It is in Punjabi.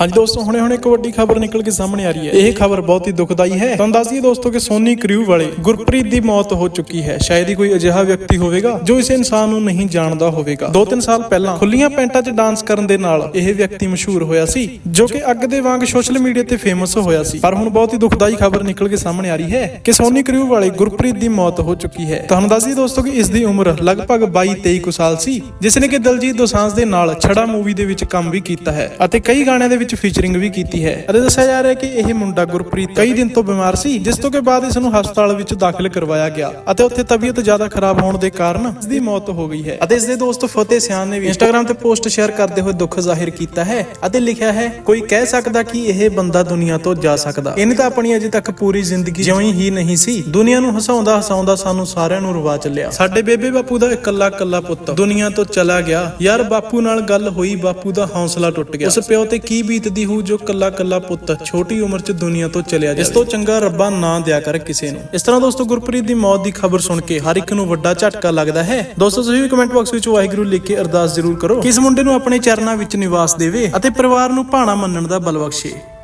ਹਾਂਜੀ ਦੋਸਤੋ, ਹੁਣੇ ਹੁਣੇ ਇੱਕ ਵੱਡੀ ਖਬਰ ਨਿਕਲ ਕੇ ਸਾਹਮਣੇ ਆ ਰਹੀ ਹੈ। ਇਹ ਖਬਰ ਬਹੁਤ ਹੀ ਦੁਖਦਾਈ ਹੈ। ਤੁਹਾਨੂੰ ਦੱਸ ਦਈਏ ਦੋਸਤੋ ਕਿ ਸੋਨੀ ਕ੍ਰਿਊ ਵਾਲੇ ਗੁਰਪ੍ਰੀਤ ਦੀ ਮੌਤ ਹੋ ਚੁੱਕੀ ਹੈ। ਸ਼ਾਇਦ ਹੀ ਕੋਈ ਅਜਿਹਾ ਵਿਅਕਤੀ ਹੋਵੇਗਾ ਜੋ ਇਸ ਇਨਸਾਨ ਨੂੰ ਨਹੀਂ ਜਾਣਦਾ ਹੋਵੇਗਾ। 2-3 ਸਾਲ ਪਹਿਲਾਂ ਖੁੱਲੀਆਂ ਪੈਂਟਾਂ 'ਚ ਡਾਂਸ ਕਰਨ ਦੇ ਨਾਲ ਇਹ ਵਿਅਕਤੀ ਮਸ਼ਹੂਰ ਹੋਇਆ ਸੀ, ਜੋ ਕਿ ਅੱਗ ਦੇ ਵਾਂਗ ਸੋਸ਼ਲ ਮੀਡੀਆ ਤੇ ਫੇਮਸ ਹੋਇਆ ਸੀ। ਪਰ ਹੁਣ ਬਹੁਤ ਹੀ ਦੁਖਦਾਈ ਖਬਰ ਨਿਕਲ ਕੇ ਸਾਹਮਣੇ ਆ ਰਹੀ ਹੈ ਕਿ ਸੋਨੀ ਕ੍ਰਿਊ ਵਾਲੇ ਗੁਰਪ੍ਰੀਤ ਦੀ ਮੌਤ ਹੋ ਚੁੱਕੀ ਹੈ। ਤੁਹਾਨੂੰ ਦੱਸ ਦਈਏ ਦੋਸਤੋ ਕਿ ਇਸ ਦੀ ਉਮਰ ਲਗਭਗ 22-23 ਕੁ ਸਾਲ ਸੀ, ਜਿਸ ਨੇ ਕਿ ਦਲਜੀਤ ਦੋਸਾਂਝ ਦੇ ਨਾਲ ਛੜਾ ਮੂਵੀ ਦੇ ਵਿੱਚ ਕੰਮ ਵੀ ਕੀਤਾ ਹੈ ਅਤੇ ਕਈ ਗਾਣਿਆਂ ਦੇ ਵਿੱਚ ਫੀਚਰਿੰਗ ਵੀ ਕੀਤੀ ਹੈ। ਅਤੇ ਦੱਸਿਆ ਜਾ ਰਿਹਾ ਹੈ ਕਿ ਇਹ ਮੁੰਡਾ ਗੁਰਪ੍ਰੀਤ ਕਈ ਦਿਨ ਤੋਂ ਬਿਮਾਰ ਸੀ ਜਿਸ ਤੋਂ ਕਿ ਬਾਅਦ ਇਸ ਨੂੰ ਹਸਪਤਾਲ ਵਿੱਚ ਦਾਖਲ ਕਰਵਾਇਆ ਗਿਆ ਅਤੇ ਉੱਥੇ ਤਬੀਅਤ ਜ਼ਿਆਦਾ ਖਰਾਬ ਹੋਣ ਦੇ ਕਾਰਨ ਇਸ ਦੀ ਮੌਤ ਹੋ ਗਈ ਹੈ। ਅਤੇ ਇਸ ਦੇ ਦੋਸਤ ਫਤਿਹ ਸਿਆਨ ਨੇ ਵੀ ਇੰਸਟਾਗ੍ਰam ਤੇ ਪੋਸਟ ਸ਼ੇਅਰ ਕਰਦੇ ਹੋਏ ਦੁੱਖ ਜ਼ਾਹਿਰ ਕੀਤਾ ਹੈ ਅਤੇ ਲਿਖਿਆ ਹੈ ਕੋਈ ਕਹਿ ਸਕਦਾ ਕਿ ਇਹ ਬੰਦਾ ਦੁਨੀਆ ਤੋਂ ਜਾ ਸਕਦਾ। ਇਹਨੇ ਤਾਂ ਆਪਣੀ ਅਜੇ ਤੱਕ ਪੂਰੀ ਜ਼ਿੰਦਗੀ ਜਿਉਈ ਹੀ ਨਹੀਂ ਸੀ। ਦੁਨੀਆ ਨੂੰ ਹਸਾਉਂਦਾ ਹਸਾਉਂਦਾ ਸਾਨੂੰ ਸਾਰਿਆਂ ਨੂੰ ਰਵਾ ਚੱਲਿਆ। ਸਾਡੇ ਬੇਬੇ ਬਾਪੂ ਦਾ ਇਕੱਲਾ ਇਕੱਲਾ ਪੁੱਤ ਦੁਨੀਆ ਤੋਂ ਚਲਾ ਗਿਆ। ਯਾਰ ਬਾਪੂ ਨਾਲ ਗੱਲ ਹੋਈ ਬਾਪੂ ਦਾ ਹੌਸਲਾ ਟੁੱਟ ਗਿਆ। ਉਸ ਪਿਓ ਤੇ ਕੀ ਬੀਤਦੀ ਹੋਊ ਜੋ ਕੱਲਾ ਕੱਲਾ ਪੁੱਤ ਛੋਟੀ ਉਮਰ 'ਚ ਦੁਨੀਆ ਤੋਂ ਚਲਿਆ ਜਾਵੇ। ਇਸ ਤੋਂ ਚੰਗਾ ਰੱਬਾ ਨਾ ਦਿਆ ਕਰ ਕਿਸੇ ਨੂੰ। ਇਸ ਤਰ੍ਹਾਂ ਦੋਸਤੋ, ਗੁਰਪ੍ਰੀਤ ਦੀ ਮੌਤ ਦੀ ਖਬਰ ਸੁਣ ਕੇ ਹਰ ਇੱਕ ਨੂੰ ਵੱਡਾ ਝਟਕਾ ਲੱਗਦਾ ਹੈ। ਦੋਸਤੋ, ਤੁਸੀਂ ਵੀ ਕਮੈਂਟ ਬਾਕਸ ਵਿੱਚ ਵਾਹਿਗੁਰੂ ਲਿਖ ਕੇ ਅਰਦਾਸ ਜ਼ਰੂਰ ਕਰੋ। ਕਿ ਇਸ ਮੁੰਡੇ ਨੂੰ ਆਪਣੇ ਚਰਨਾਂ ਵਿੱਚ ਨਿਵਾਸ ਦੇਵੇ ਅਤੇ ਪਰਿਵਾਰ ਨੂੰ ਭਾਣਾ ਮੰਨਣ ਦਾ ਬਲ ਬਖਸ਼ੇ।